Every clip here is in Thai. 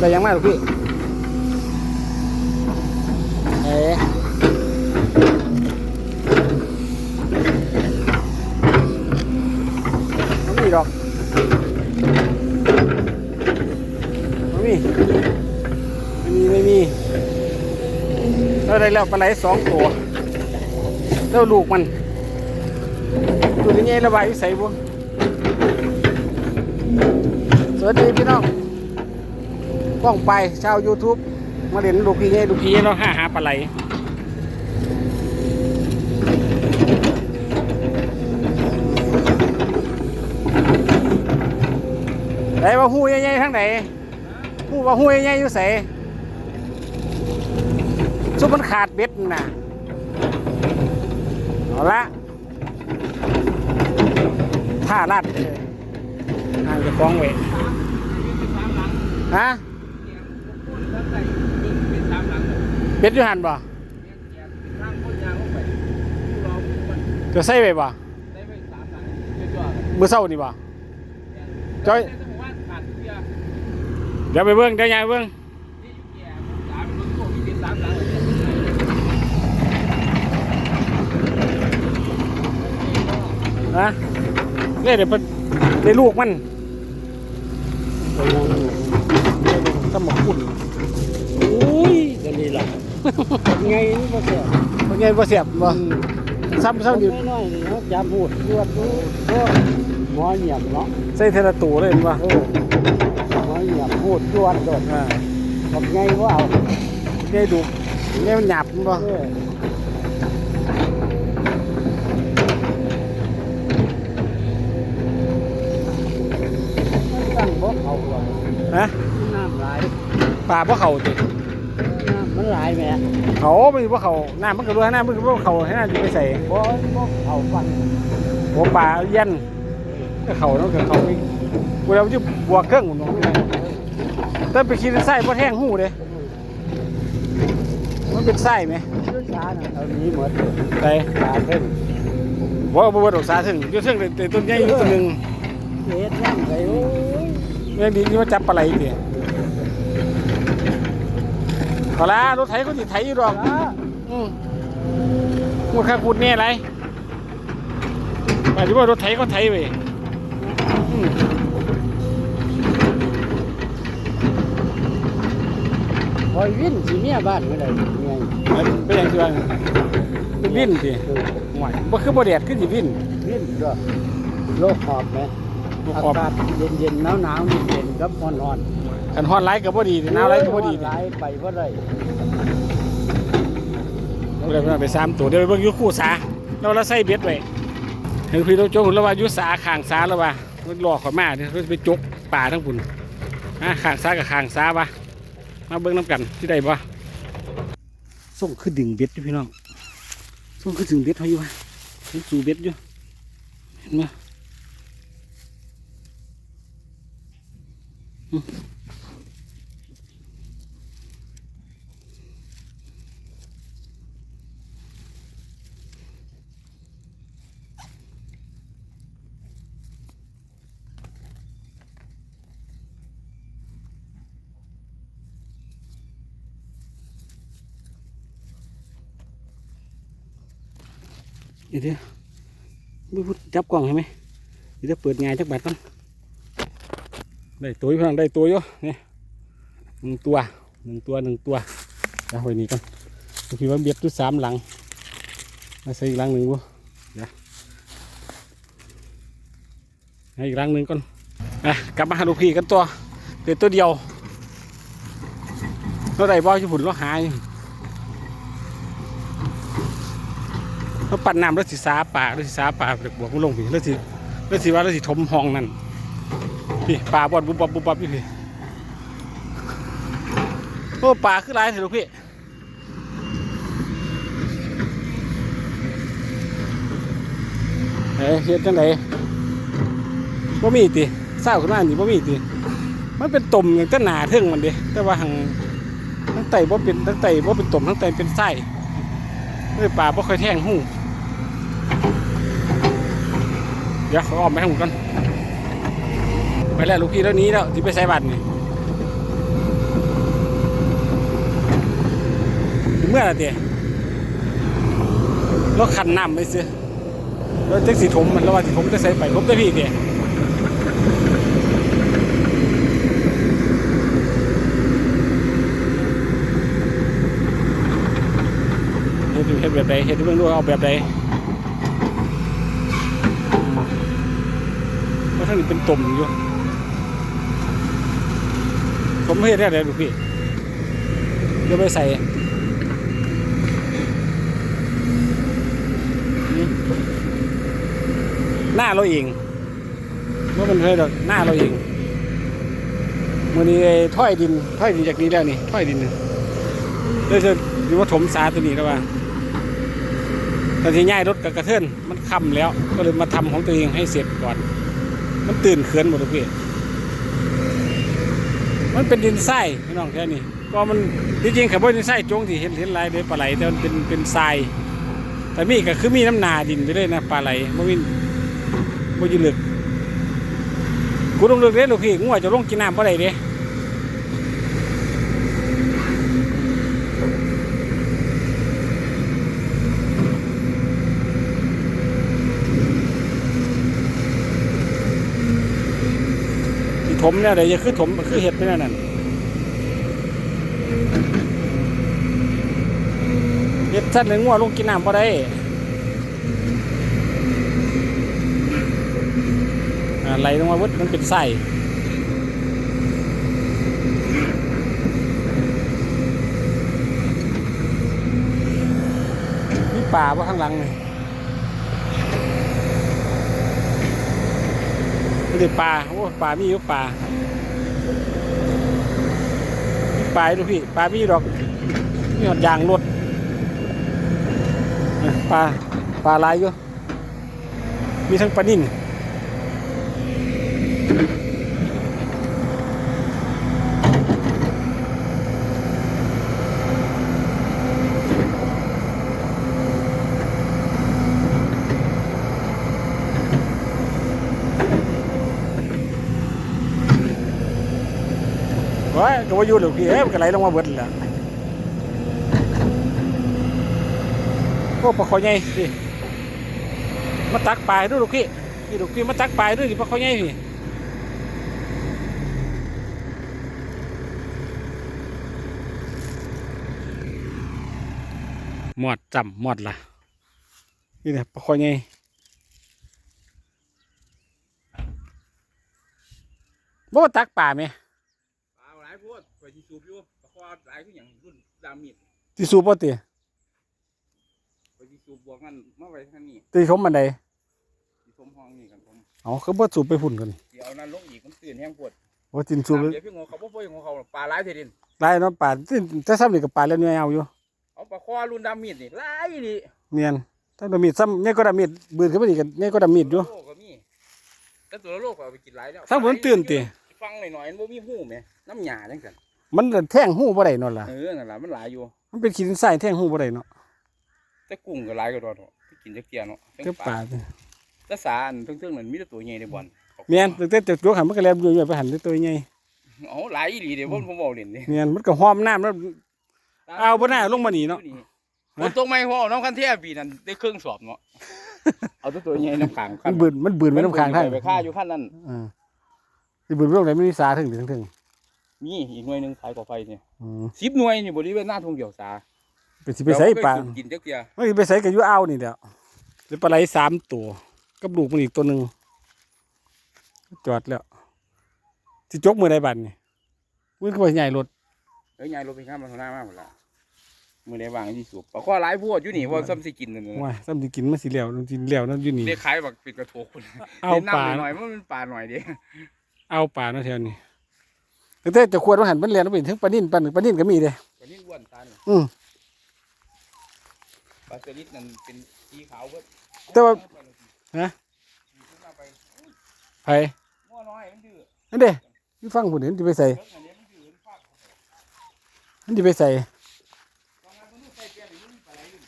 ได้ยังไงลูกพี่เอ๊ะไม่มีดอกไม่มีไม่มีไม่มีเราได้แล้วปลาไหลสองตัวแล้วลูกมัน ตัวนี้ไงระบายวิสัยบุสวัสดีพี่น้อง ป้องไปชาว YouTube มาเล่นลูกพี่เงี้ลูกพี่เราหาหาปลาไหลไหนว่าหูใหญ่ๆทั้งไหนหูว่าหูใหญ่ๆอยู่ใส่ซุปมันขาดเบ็ดน่ะเอาละท่าลัดเลยห่างจะคล้องไว้ฮะ เป็ดอยู่หันบ่จะใส่ไปบ่มือเศร้านี่บ่จ้อยเดี๋ยวไปเบิ้งเดี๋ยวยายเบิ้งนะเนี่ยเดี๋ยวไปได้ลูกมันต้องมาคุ้นโอ้ยก็นี่ล่ะ ไงนี่บ่เสียเป็นไงบ่เสียบบ่ซ้ำซ้ำอยู่น้อยๆนี่เขาจะพูดรวดรู้ก็หมอเหยียบเนาะใส่เทละตูเลยเห็นบ่เออหมอเหยียบพูดรวดโดดอ่าบอกไงว่าเอาไงดูไงมันหยาบมันบ่เออมันตั้งบ่เขาหรอกฮะน้ำหลายปลาบ่เข้าติน้ำมัน หลายแหม่เขาไม่บ่เข้าน้ำมันก็รู้น้ำมันก็บ่เข้าให้น้าสิไปใส่บ่บ่เขาฟันโอ้ปลาเย็นก็เข้าเนาะก็เข้าไปเวลามันจะบวกเครื่องหนูแต่ไปคิดไส้บ่แท่งหูเด้มันเป็นไส้ไหมยุทธาน่ะเอานี้หมดเลยไส้ตาเพิ่นบ่บ่บ่ดอกสาถึงอยู่ถึงแต่ต้นใหญ่อยู่ตัวหนึงเฮ็ดย่ำไก่โอ้ยแม่งดีนี่มาจับปลาไหลติ เอาละรถไถก็สิไถอยู่ดอกอะอืมพูดข้าพูดเนี่ยอะไรหมายถึงว่ารถไถก็ไถไปอืมคอยวิ่นสิเมียบ้านเมื่อใดเมียเป็นอย่างที่ว่าเป็นวินสิเออหวยบ่คือบ่แดดขึ้นสิวินวิ่นก็โลกหอบไหม บ่อาขอบกาศเย็นๆหนาวหนาวๆเย็นๆกับร้อนร้อนคันฮ้อนไหลก็บ่ดีหนาวไหลก็บ่ดีไหลไปว่าไรเราเลยไปสามตัวเดี๋ยวไปเบิ่งอยู่คู่สาเราเราใส่เบ็ดไว้เห็นพี่ต้องจกแล้วว่าอยู่สาข้างสาแล้วว่ามันรอข่อยมาเดี๋ยวเราจะไปจกป่าทั้งพุ่นอะข้างสากับข้างสาว่ะมาเบิ่งน้ำกันที่ใดบ่ส่งคือดึงเบ็ดอยู่พี่น้องส่งคือดึงเบ็ดเขาอยู่ว่ะเห็นสู่เบ็ดอยู่เห็นไหมอืม เดี๋ยวเดี๋ยวไม่พูดจับกล่องใช่ไหมเดี๋ยวเปิดงานจักบาทก่อน ได้ตัวอยู่พี่น้องได้ตัวอยู่นี่หนึ่งตัวหนึ่งตัวหนึ่งตัวเอาไว้นี่ก่อนคิดว่าเบียดอยู่สามหลังมาใส่อีกหลังหนึ่งบ่เดี๋ยวให้อีกหลังหนึ่งก่อนอะกลับมาหาลูกพี่กันตัวเดี๋ยวตัวเดียวเราได้บ่ญี่ปุ่นเราหายเราปั่นน้ำแล้วสิสาป่าแล้วสิสาป่าเด็กบวกมันลงพี่แล้วสิแล้วสิว่าแล้วสิถมห้องนั่น พี่ป่าบอดบุบบับบุบบับพี่พี่โอ้ป่าคือไรเถอะลูกพี่เอ้ยเฮ็ดจังไดบ่มีติเศร้าขึ้นมานี่บ่มีติมันเป็นตุ่มอย่างต้นหนาเทิงมันเดิแต่ว่าหังทั้งไตบ่เป็นทั้งไตบ่เป็นตุ่มทั้งไตเป็นไส้เลยป่าบ่ค่อยแท่งหูเดี๋ยวเขาออกไปให้ผมก่อน ไปแล้วลูกพี่เท่านี้แล้วที่ไปใส่บัตรนี่เมื่อไรเตี้ยรถขันน้ำไปซื้อรถเท็กซี่ถมมันระหว่างที่ผมจะใส่ไปผมจะพี่เตี้ยเห็ดแบบใดเห็ดเบื้องด้วยเอาแบบใดก็ทั้งนี้เป็นตุ่มอยู่ ผมเฮ็ดได้เลยลูกพี่เดี๋ยวไปใส่หน้าเราเองเมื่อมันเคยดอกหน้าเราเองมื่อนี้ถ้อยดินถ้อยดินจากนี้แล้วนี่ถ้อยดินเลยจะดูว่าถมสาตัวนี้แล้วว่าตอนที่ย้ายรถกับกระเทือนมันค่ำแล้ว ก็เลยมาทำของตัวเองให้เสร็จก่อน มันตื่นเขินหมดเลยพี่ มันเป็นดินทรายพี่น้องแค่นี้ก็มันจริงๆขับรถดินทรายจงที่เห็นเห็นลายเดยปลาไหลแต่มันเป็นเป็นทราย แต่มีก็คือมีน้ำนาดินไปเลยนะปลาไหลบ่มีบ่อยืลึกกูต้องเลือกเด้ลูกพี่งัวจะลงกินน้ำบ่ไหลเด้ มเนี่ยเดี๋ยวจะคือถมคือเห็ดไปนั่นน่ะเห็ดสั้นเลยงัวลงกินน้ำบ่ได้อไหลลงมาวุดมันเป็นไส้มีป่าว่าข้างหลังนี่ ม่ได้ป่าโอ้ปลามีอยู่ปลาปลาดูพี่ปลามีดอกมีหอดยางรถปลาปลาลายอยู่มีทั้งปลานิ่น ก็ว่าอยู่หรอกพี่เอ้ยมันก็ไหลลงมาเบิดแหละโอ้ปลาคอใหญ่พี่มาตักปลาด้วยลูกพี่พี่ลูกพี่มาตักปลาด้วยดิปลาคอใหญ่พี่หมอดจำหมอดล่ะนี่เนี่ยปลาคอใหญ่บ่มาตักปลาไหม ลายพวดไปที่สูบอยู่ปลาคอหลายคืออย่างรุ่นดามิดที่สูบป่ะตีไปที่สูบบวกนั่นมาไว้ท่างนี้ตีชมมันใดที่สมห้องนี่กันผมเอาเขาบ่สูบไปพุ่นกันเดี๋ยวเอานั่นลงอีกมันตื่นแห้งปวดว่าจินสูบเดี๋ยวพี่งอเขาบ่พ่อยงอเขาปลาหลายเทดินไล่น้ำป่าที่จะซ้ำนี่กับป่าแล้วเนี่ยเอาอยู่เอาปลาคอรุ่นดามิดนี่หลายดิเมียนถ้าดามีดซ้ำเนี่ยก็ดามีดบืนขึ้นมาอีกกันเนี่ยก็ดามีดอยู่โลก็มีแต่ตัวละโลก็เอาไปกินหลายแล้วถ้าผมตื่นติฟังหน่อยๆมันบ่มีหูแหมน้ำหยาจังซั่น มันแท่งหูบ่ได้นอนล่ะเออนั่นล่ะมันหลายอยู่ มันเป็นขีดทรายแท่งหูบ่ได้เนาะแต่กุ้งก็หลายก็ดอกเนาะไปกินจักเกียเนาะก็ป่าสิแต่สาอันเทิงๆนั่นมีแต่ตัวใหญ่ในบ่อนเมียนตั้งแต่จุกหันมันก็แลบอยู่ๆไปหันด้วยตัวใหญ่เอาหลายอีหลีเด้ผมผมบอกเล่นนี่เมียนมันก็หอมน้ำแล้ว เอาบ่น่าลงมานี่เนาะ ฝนตกไหมพ่อน้องคันเทียปีนั้นได้เครื่องสอบเนาะเอาตัวตัวใหญ่น้ำขังมันบืนมันบืนไปน้ำค้างทางไปฆ่าอยู่ขั้นนั้นเออที่บืนไปตรงไหนไม่มีสาถึงถึงถึง มีอีกหน่วยหนึงขายกว่าไฟเนี่ยอืมสิบหน่วยนี่บริเวณหน้าทงเดียวสาไปสิไปใส่ป่าเรก็เคยสูบกินจักเทียไม่ไปใส่กับยูเอานี่เดียวหรือปลาไหลสามตัวกับลูกมันอีกตัวหนึ่งจอดแล้วที่จกมือใดบันนี่มือก็ไปใหญ่รถเอ้ยยายรถไปข้ามมันหน้ามากหมดละมือได้วางที่สูบปลาข้อหลายพวดอยู่นี่ว่าซ้ำสิกินนั่นน่ะว่าซ้ำที่กินมาสิแล้วกินแล้วนั่นอยู่นี่ได้ขายแบบปิดกระโถกคนเอาเล่นป่าน้ำหน่อยๆมันเป็นป่าหน่อยเดีเอาป่าเนาะแถวนี้ แต่จะควรว่าหันมันเรียนมันเป็นทั้งปลานิ่นปลาหนึ่งปลานิ่นก็มีเด้ปลานิ่นอ้วนตาเนี่ยอืมปลาสลิดนั่นเป็นสีขาวเบิดแต่ว่าฮะไปไผง้อน้อยมันดื้อนั่นเด้อยู่ฟังผู้เห็นจะไปใส่เดี๋ยวอันนี้มันดื้อมันฟาดมันจะไปใส่ตอนนั้นมันดูใส่เปลี่ยนหรือมันปลาไหลอยู่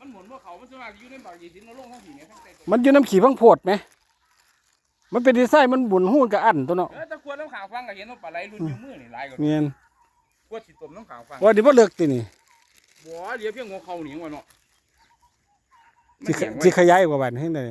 มันหมุนว่าเขามันสวนมากอยู่ในปากยีสินแล้วลงทั้งสี่เนี่ยทั้งใส่ตัวมันอยู่น้ำขี่พังโพดไหม มันเป็นดีไซน์มันบุญหูนกับอันตัวเนาะเออตะควรน้ำขาวฟังก็เห็นว่าปลาไหลรุ่นอยู่มือนี่หลายกว่าเมียนกวดสิตมน้ำขาวฟังว่าดิบ่เลิกตินี่บ่เดี๋ยวเพียงหัวเขาหนีว่าเนาะมันสิขแข็งไว้สิขยายกว่าบัดให้ได้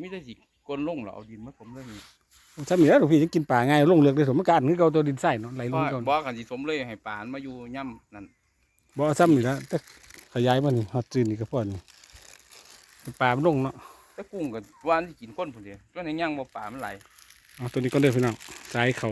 มีแต่สิกลนลงเหรอเอาดินมาผมเลยนี่ถ้ามีแล้วหลวงพี่จะกินป่าง่ายลงเลือกได้สมมันก็อันคือเก่าตัวดินใส่เนาะไหลลบ่งเก่าบ่กันสิสมเลยให้ปานมาอยู่ย่ำนั่นบ่เอาซ้ำนี่แล้วแต่ขยายมันนี่ฮอดจืนนี่ก็พอนี่ป่ามันลงเนาะ แต่กุ้งกับว่านที่กินคนผุนเดียวตัวนี้ย่างบ่ปลามันไหลอ๋อตัวนี้ก็เด้อพี่น้องใจเขา